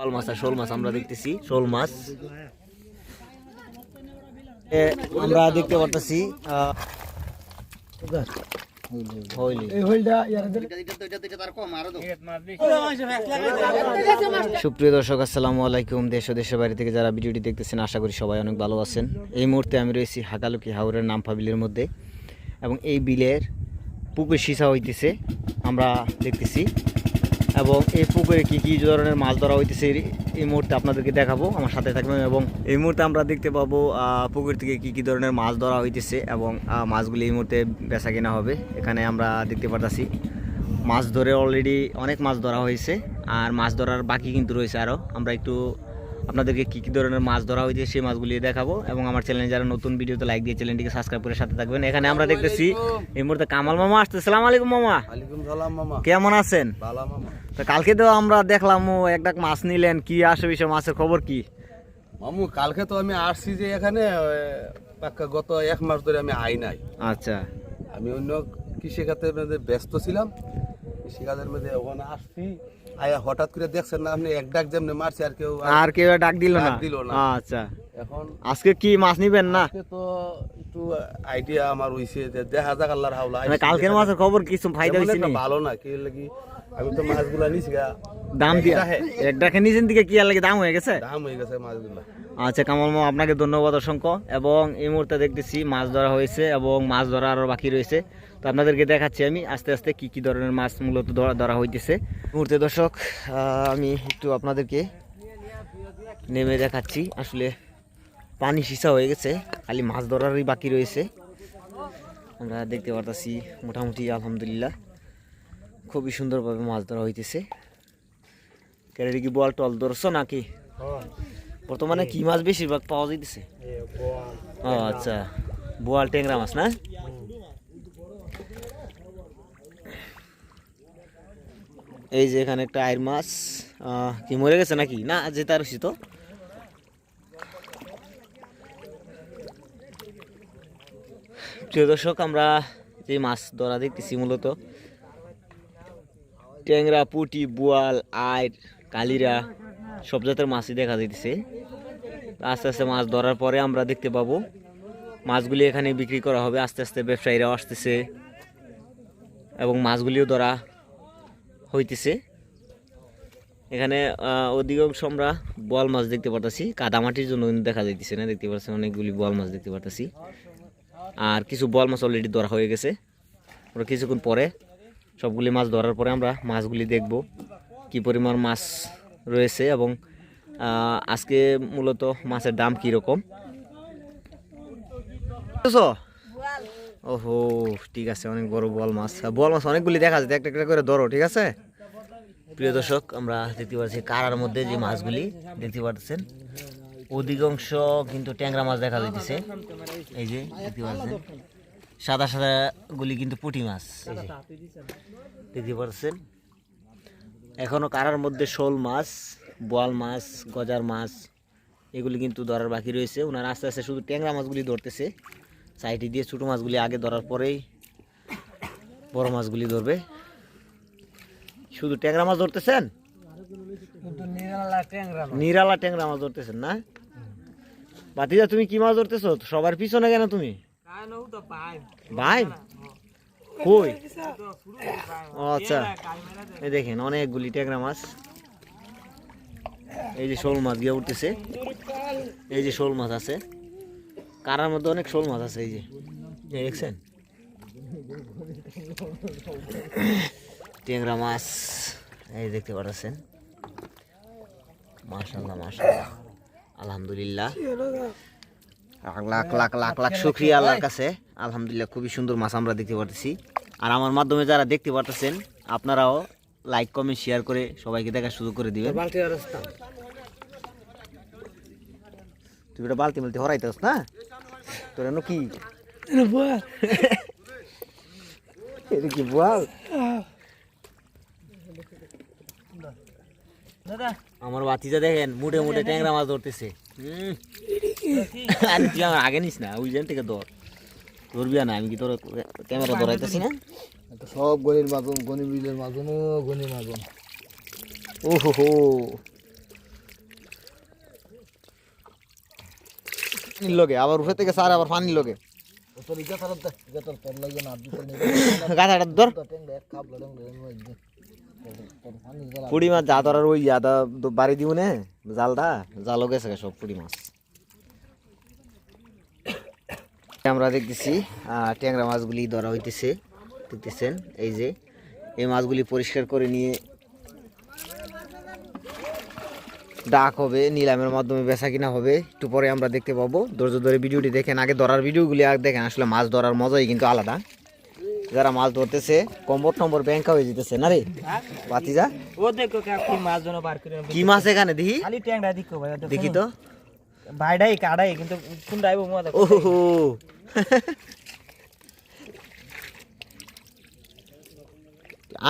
শোল মাছ আর শোল মাছ আমরা দেখতেছি শোল মাছ। আমরা দেখতে পারতেছি সুপ্রিয় দর্শক আসসালামু আলাইকুম। দেশ ও দেশের বাড়ি থেকে যারা ভিডিওটি দেখতেছেন আশা করি সবাই অনেক ভালো আছেন। এই মুহূর্তে আমি রয়েছি হাকালুকি হাওরের নামফা বিলের মধ্যে এবং এই বিলের পুকুর সিসা হইতেছে আমরা দেখতেছি। এবং এই পুকুরে কি কি ধরনের মাছ ধরা হইতেছে, এই- মুহূর্তে আপনাদেরকে দেখাবো। আমার সাথে থাকবেন এবং এই মুহূর্তে আমরা দেখতে পাবো পুকুর থেকে কি কি ধরনের মাছ ধরা হইতেছে এবং মাছগুলি এই মুহূর্তে বেচা কেনা হবে। এখানে আমরা দেখতে পারতাছি, মাছ ধরে অলরেডি অনেক মাছ ধরা হয়েছে, আর মাছ ধরার বাকি কিন্তু রয়েছে আরও আমরা একটু আপনাদেরকে কী কী ধরনের মাছ ধরা হয়েছে সেই মাছগুলি দেখাবো এবং আমার চ্যানেলে যারা নতুন ভিডিওতে লাইক দিয়ে চ্যানেলটিকে সাবস্ক্রাইব করে সাথে থাকবেন। এখানে আমরা দেখতেছি এই মুহূর্তে কামাল মামা আসতে সালাম আলাইকুম মামা। কেমন আছেন? মামা। তো কালকে তো আমরা দেখলাম ও এক ডাক মাছ নিলেন কি আসে বিষয় মাছের খবর কি? মামু কালকে তো আমি আসছি যে এখানে গত এক মাস ধরে আমি আই নাই। আচ্ছা। আমি অন্য কৃষিখাতের মধ্যে ব্যস্ত ছিলাম। কৃষিকাজের মধ্যে ওখানে আসছি। আয়া হঠাৎ করে দেখছেন না আপনি এক ডাক যেমনি মারছি আর কেউ আর কেউ ডাক দিল না? দিল না। আচ্ছা। এখন আজকে কি মাছ নিবেন না? আজকে তো একটু আইডিয়া আমার হইছে যে দেখা যাক আল্লাহর হাওলা। মানে কালকের মাছের খবর কিছু ফায়দা একটা নি? ভালো না কি লাগি আমি তো মাছগুলা নিছি গা। দাম দিয়ে। এক ডাকে নিচের দিকে কি আর লাগে দাম হয়ে গেছে? দাম হয়ে গেছে মাছগুলা। আচ্ছা কামাল আপনাকে ধন্যবাদ অসংখ্য। এবং এই মুহূর্তে দেখতেছি মাছ ধরা হয়েছে এবং মাছ ধরা আরও বাকি রয়েছে। তো আপনাদেরকে দেখাচ্ছি আমি আস্তে আস্তে কি কি ধরনের মাছ মূলত ধরা ধরা হইতেছে। মুহূর্তে দর্শক আমি একটু আপনাদেরকে নেমে দেখাচ্ছি। আসলে পানি সিসা হয়ে গেছে খালি মাছ ধরারই বাকি রয়েছে। আমরা দেখতে পারতাছি মোটামুটি আলহামদুলিল্লাহ খুবই সুন্দরভাবে মাছ ধরা হইতেছে। কেন কি বল টল ধরছো নাকি? বর্তমানে কি মাছ বেশিরভাগ পাওয়া যাইতেছে? ও আচ্ছা। বোয়াল ট্যাংরা মাছ না? এই যে এখানে একটা আয়ের মাছ। কি মরে গেছে নাকি? না, যে তার তো। প্রিয় দর্শক, আমরা যে মাছ ধরা দেখতেছি মূলত, ট্যাংরা, পুটি, বোয়াল, আইর, কালিরা, সব জাতের মাছই দেখা যাইতেছে। আস্তে আস্তে মাছ ধরার পরে আমরা দেখতে পাবো, মাছগুলি এখানে বিক্রি করা হবে। আস্তে আস্তে ব্যবসায়ীরাও আসতেছে এবং মাছগুলিও ধরা হইতেছে। এখানে অধিকাংশ আমরা বোয়াল মাছ দেখতে পারতাছি। কাদামাটির জন্য কিন্তু দেখা যাইতেছে না, দেখতে পাচ্ছি অনেকগুলি বোয়াল মাছ দেখতে পারতাছি। আর কিছু বোয়াল মাছ অলরেডি ধরা হয়ে গেছে। আমরা কিছুক্ষণ পরে সবগুলি মাছ ধরার পরে আমরা মাছগুলি দেখব কি পরিমাণ মাছ রয়েছে এবং আজকে মূলত মাছের দাম কীরকম। ওহো, ঠিক আছে, অনেক বড় বল মাছ। বল মাছ অনেকগুলি দেখা যায়, একটা একটা করে ধরো, ঠিক আছে? প্রিয় দর্শক, আমরা দেখতে পাচ্ছি কারার মধ্যে যে মাছগুলি, দেখতে পাচ্ছেন? অধিকাংশ কিন্তু ট্যাংরা মাছ দেখা যাইতেছে। এই যে, দেখতে পাচ্ছেন? সাদা সাদা গুলি কিন্তু পুঁটি মাছ। দেখতে পাচ্ছেন? এখনও কারার মধ্যে শোল মাছ, বোয়াল মাছ, গজার মাছ, এগুলি কিন্তু ধরার বাকি রয়েছে। ওনারা আস্তে আস্তে শুধু ট্যাংরা মাছগুলি ধরতেছে। সাইডে দিয়ে ছোটো মাছগুলি আগে ধরার পরেই বড় মাছগুলি ধরবে। শুধু ট্যাংরা মাছ ধরতেছেন? নিরালা ট্যাংরা মাছ। ধরতেছেন না? বাতিজা তুমি কি মাছ ধরতেছো? সবার পিছনে কেন তুমি? ভাই। কই? আচ্ছা। এই দেখেন অনেকগুলি ট্যাংরা মাছ। এই যে শোল মাছ গিয়ে উঠতেছে। এই যে শোল মাছ আছে। কারার মধ্যে অনেক শোল মাছ আছে এই যে। দেখছেন? ট্যাংরা মাছ এই দেখতে পাচ্ছেন মাশাল্লাহ মাশাল্লাহ আলহামদুলিল্লাহ। লাখ লাখ লাখ লাখ শুক্রিয়া আল্লাহর কাছে। আলহামদুলিল্লাহ খুবই সুন্দর মাছ আমরা দেখতে পারতেছি। আর আমার মাধ্যমে যারা দেখতে পারতেছেন আপনারাও লাইক কমেন্ট শেয়ার করে সবাইকে দেখার সুযোগ করে দিবেন। তুই এটা বালতি মালতি হরাইতেস না? তোর এনো কি? এটা কি বল আমার বাতিজা দেখেন মুটে মুটে ট্যাংরা মাছ ধরতেছে। আরে তুই আমার আগে নিস না ওই জান থেকে ধর। ধরবি না আমি কি তোর ক্যামেরা ধরাইতেছি না? সব গনির মাজন গনি বিলের মাজন ও গনি মাজন ও হো হো পানির লগে আবার উপরে থেকে সার, আবার পানির লগে পুড়ি মাছ যা ধরার ওই বাড়ি দিব নে, জালটা। জালও গেছে সব পুড়ি মাছ। আমরা দেখতেছি ট্যাংরা মাছগুলি ধরা হইতেছে দেখতেছেন এই যে। এই মাছগুলি পরিষ্কার করে নিয়ে ডাক হবে নিলামের মাধ্যমে বেচা কিনা হবে একটু পরে আমরা দেখতে পাবো। ধৈর্য ধরে ভিডিওটি দেখেন আগে ধরার ভিডিওগুলি আগে দেখেন আসলে মাছ ধরার মজাই কিন্তু আলাদা। যারা মাছ ধরতেছে কম্বর টম্বর ব্যাংকা হয়ে যেতেছে না রে? বাতিজা ও দেখো কি মাছ জন বার করে কি মাছ এখানে দেখি? খালি ট্যাংরা দিকো ভাই দেখো। দেখি তো। ভাইডাই কাড়াই কিন্তু কোন ডাইবো মো দেখো। ওহো।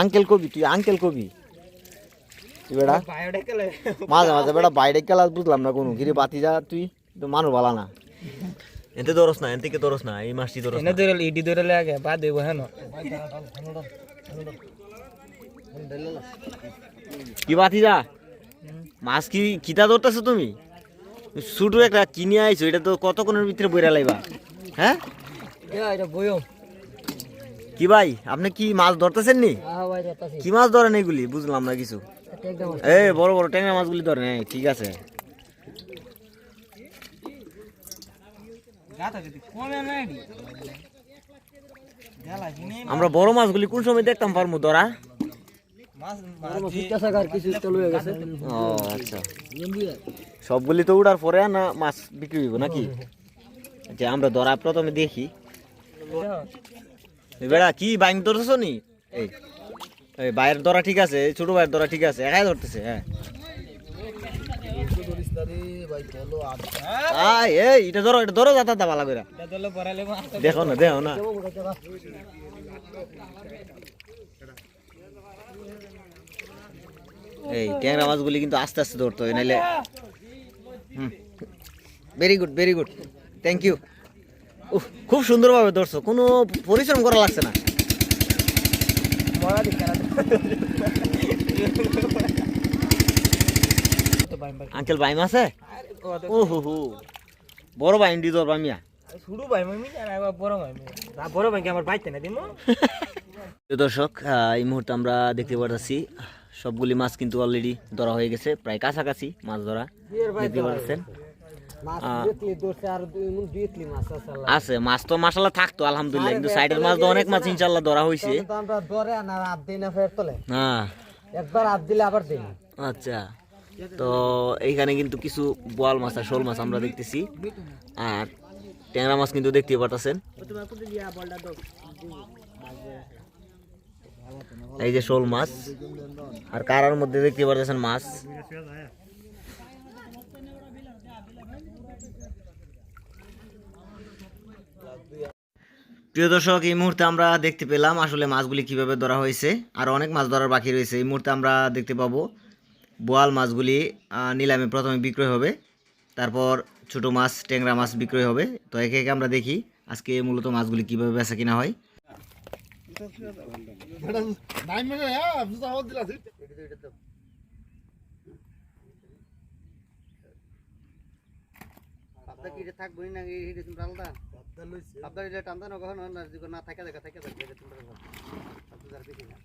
আঙ্কেল কবি তুই আঙ্কেল কবি? কেলে মাঝে মাঝে বেটা বাইরে খেলা বুঝলাম না কোনো। গিরে বাতি যা তুই তো মানুষ বালা না। এতে দরস না এতে দরস না এই মাছটি দরস এনে ধরে ইডি ধরে লাগে বা দেবো হ্যাঁ কি বাতি যা? মাছ কি কিতা ধরতেছো তুমি? শুটু একটা কিনে আইছো এটা তো কতক্ষণের ভিতরে বইরা লাইবা? হ্যাঁ? এটা বইও। কি ভাই আপনি কি মাছ ধরতেছেন নি যাতাছি কি মাছ ধরেন এগুলি? বুঝলাম না কিছু। একদম এ বড় বড় ট্যাংরা মাছগুলি ধরেন হ্যাঁ, ঠিক আছে। আমরা বড় মাছগুলি কোন সময় দেখতাম পারমু ধরা? আচ্ছা। সবগুলি তো উড়ার পরে না মাছ বিক্রি হইব নাকি? যে আমরা ধরা প্রথমে দেখি। এই বেড়া কি বাইন ধরছো নি? এই। এই বাইরের ধরা ঠিক আছে ছোট ভাইয়ের ধরা ঠিক আছে, একাই ধরতেছে হ্যাঁ। এটা ধরো এটা ধরো যাতা ভালো করে দেখো না দেখো না। এই, ট্যাংরা মাছগুলি কিন্তু আস্তে আস্তে ধরতে হয়, নাইলে very good very good thank you খুব সুন্দরভাবে ধরছো, কোনো পরিশ্রম করা লাগছে না। বাইম বাইম আঙ্কেল বাইম আছে ও হু হু বড় বাইম দি ধরবা মিয়া। শুরু ভাই আমি জানা বড় ভাই তা বড় ভাই আমার বাইতে না দিমো? দর্শক এই মুহূর্তে আমরা দেখতে পাচ্ছি সবগুলি মাছ কিন্তু অলরেডি ধরা হয়ে গেছে প্রায় কাছাকাছি মাছ ধরা দেখতে পাচ্ছেন আছে মাছ তো মাসাল্লাহ থাকতো আলহামদুলিল্লাহ কিন্তু সাইডের মাছ তো অনেক মাছ ইনশাল্লাহ ধরা হয়েছে হ্যাঁ। একবার রাত দিলে আবার দিই আচ্ছা তো এইখানে কিন্তু কিছু বোয়াল মাছ আর শোল মাছ আমরা দেখতেছি। আর ট্যাংরা মাছ কিন্তু দেখতে পারতেছেন। এই যে শোল মাছ আর কারার মধ্যে দেখতে পারতেছেন মাছ। প্রিয় দর্শক, এই মুহূর্তে আমরা দেখতে পেলাম আসলে মাছগুলি কীভাবে ধরা হয়েছে। আর অনেক মাছ ধরার বাকি রয়েছে। এই মুহূর্তে আমরা দেখতে পাবো বোয়াল মাছগুলি নিলামে প্রথমে বিক্রয় হবে। তারপর ছোট মাছ, ট্যাংরা মাছ বিক্রয় হবে। তো একে একে আমরা দেখি আজকে মূলত মাছগুলি কীভাবে বেচা কিনা হয়। থাকব না এই এটা তুমি আলাদা আপনার এটা টানতে না কখনো না যদি না থাকে দেখা থাকে থাকে এটা তুমি আপনি যার দেখি না।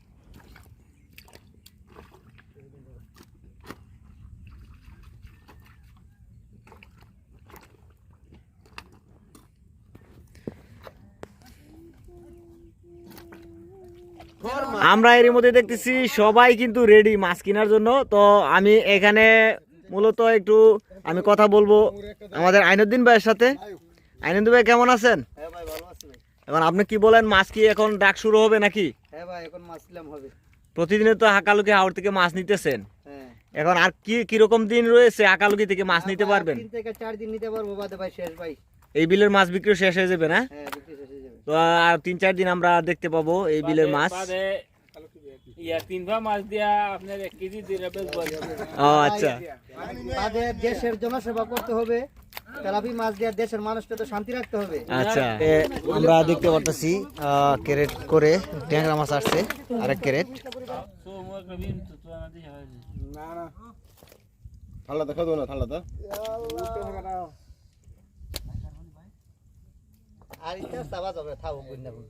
আমরা এর মধ্যে দেখতেছি সবাই কিন্তু রেডি মাছ কেনার জন্য। তো আমি এখানে মূলত একটু আমি কথা বলব আমাদের আইনুদ্দিন ভাইয়ের সাথে। আইনুদ্দিন ভাই কেমন আছেন? হ্যাঁ ভাই ভালো আছি ভাই। এখন আপনি কি বলেন মাছ কি এখন ডাক শুরু হবে নাকি? হ্যাঁ ভাই এখন মাছ নিলাম হবে। প্রতিদিনে তো হাকালুকি হাওড় থেকে মাছ নিতেছেন। হ্যাঁ। এখন আর কি কীরকম দিন রয়েছে হাকালুকি থেকে মাছ নিতে পারবেন? তিন থেকে চার দিন নিতে পারব বাদে ভাই শেষ ভাই। এই বিলের মাছ বিক্রি শেষ হয়ে যাবে না? হ্যাঁ বিক্রি শেষ হয়ে যাবে। তো আর তিন চার দিন আমরা দেখতে পাবো এই বিলের মাছ। ইয়া তিনবার মাছ দিয়া আপনার এক কেজি বেশ ও আচ্ছা। বাদে দেশের জনসেবা করতে হবে। তেলাপি মাছ দিয়ে দেশের মানুষকে তো শান্তি রাখতে হবে। আচ্ছা আমরা দেখতে পারতেছি ক্যারেট করে ট্যাংরা মাছ আসছে আরেক ক্যারেট। ঠান্ডা দেখা দেবো না ঠান্ডা আর এটা চাবা যাবে বুঝ না ভুল।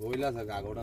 হইলা থাকে আগোটা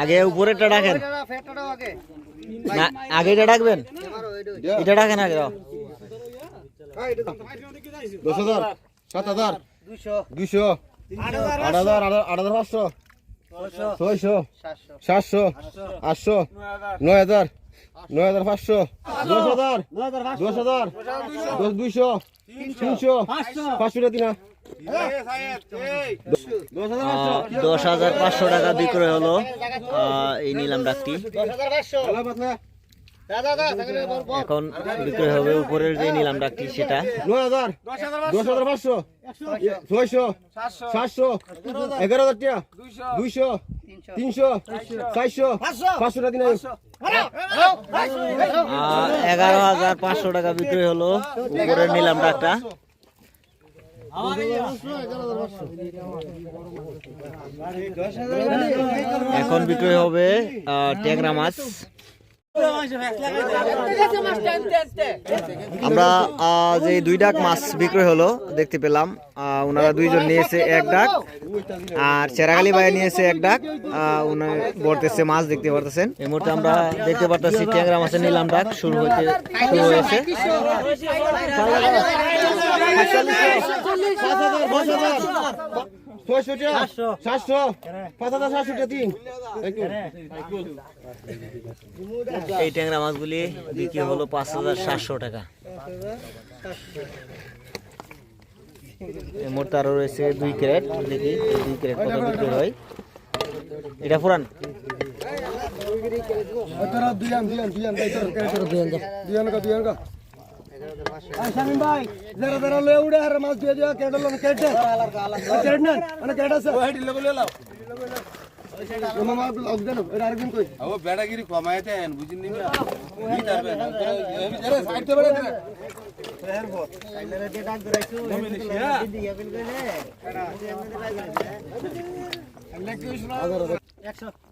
আগে উপরেরটা ডাকেন। আগে এটা ডাকবেন? এটা ডাকেন আগে দশ হাজার, সাত হাজার 200 দুইশো আট হাজার আট হাজার পাঁচশো, ছয়শো, সাতশো, আটশো, নয় হাজার নয় হাজার পাঁচশো। দশ হাজার। দশ হাজার। দশ দুইশো। তিনশো। পাঁচশো। দিনা। দশ হাজার পাঁচশো। টাকা বিক্রয় হলো। আহ, এই নিলাম ডাকটি 10500 দাদা দাদা তাহলে বল বল এখন বিক্রয় হবে উপরের যে নিলাম ডাকটি সেটা। নয় হাজার। দশ হাজার পাঁচশো। ছয়শো। সাতশো। এগারো হাজার। টাকা। দুইশো। 300 তিনশো। চারশো। পাঁচশো। টাকা দিনা আহ, এগারো হাজার পাঁচশো টাকা বিক্রি হলো। উপরে নিলাম ডাকটা এখন বিক্রয় হবে আহ, ট্যাংরা মাছ। আমরা আহ, যে দুই ডাক মাছ বিক্রয় হলো দেখতে পেলাম আহ, ওনারা দুইজন নিয়েছে এক ডাক আর চেরাগালি ভাই নিয়েছে এক ডাক আহ, উনি বলতেছে মাছ দেখতে পারতেছেন। এই মুহূর্তে আমরা দেখতে পারতেছি ট্যাংরা মাছের নিলাম ডাক শুরু হইতে শুরু হয়েছে। টাকা সাতশো পাঁচ হাজার সাতশো তিন এই ট্যাংরা মাছগুলি বিক্রি হলো পাঁচ হাজার সাতশো টাকা এই মুহূর্তে আরও রয়েছে দুই ক্যারেট দেখি দুই ক্যারেট কত বিক্রি হয় এটা পুরান দুইয়ান দুইয়ান কা দুইয়ান কা শামিম ভাই জরা জরা লে উড়ে আর মাছ দিয়ে দিয়া কেডা লন কেডে কেড না মানে কেডা আছে ওই দিলে বলে লাও বেড়াগিরি বুঝিন নি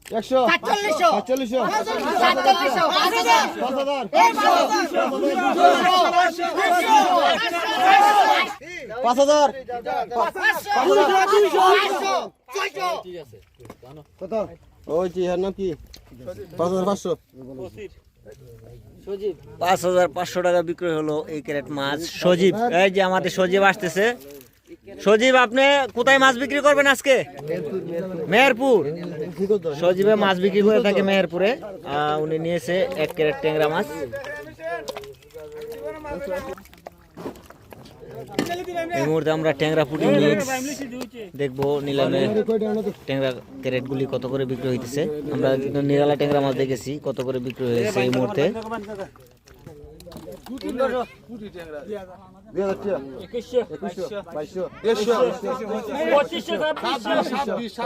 কি করবে আরে সাইড বেড়া দেন একশো সাতচল্লিশশো। পাঁচ হাজার। পাঁচ হাজার। কত? ওই জি এর নাম কি? পাঁচ হাজার পাঁচশো। পাঁচ হাজার পাঁচশো টাকা বিক্রয় হলো এই ক্যারেট মাছ। সজীব এই যে আমাদের সজীব আসতেছে। সজীব, আপনি কোথায় মাছ বিক্রি করবেন আজকে? মেহেরপুর। সজীবে মাছ বিক্রি করে থাকে মেহেরপুরে। উনি নিয়েছে এক ক্যারেট ট্যাংরা মাছ। এই মুহূর্তে আমরা ট্যাংরা পুটি দেখব নিলামে ট্যাংরা ক্যারেট গুলি কত করে বিক্রি হইতেছে। আমরা নিরালা ট্যাংরা মাছ দেখেছি, কত করে বিক্রি হয়েছে এই মুহূর্তে। দুই হাজার টাকা একুশশো একুশশো বাইশশো দেড়শো পঁচিশশো ছাব্বিশশো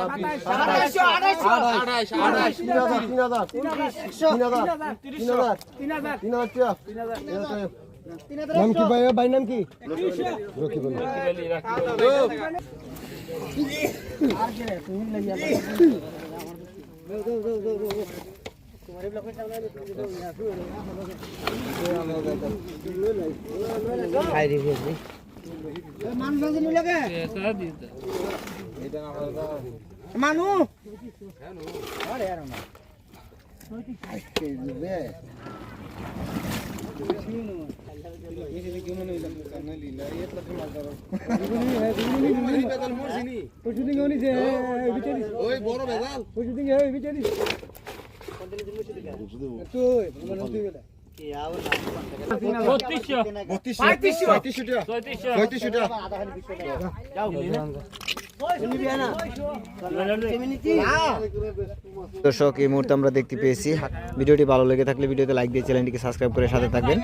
আড়াইশো আড়াইশ আড়াইশ তিন হাজার তিন হাজার তিন হাজার তিন হাজার তিন হাজার তিন হাজার টাকা তিন হাজার নাম কি ভাই ভাই নাম কি রকি বলো ওই বড় ভেজাল বত্রিশশো টাকা চৌত্রিশশো পঁয়ত্রিশশো টাকা আধা খানি 200 টাকা দর্শক, এই মুহূর্তে আমরা দেখতে পেয়েছি। ভিডিওটি ভালো লেগে থাকলে ভিডিওতে লাইক দিয়ে চ্যানেলটিকে সাবস্ক্রাইব করে সাথে থাকবেন।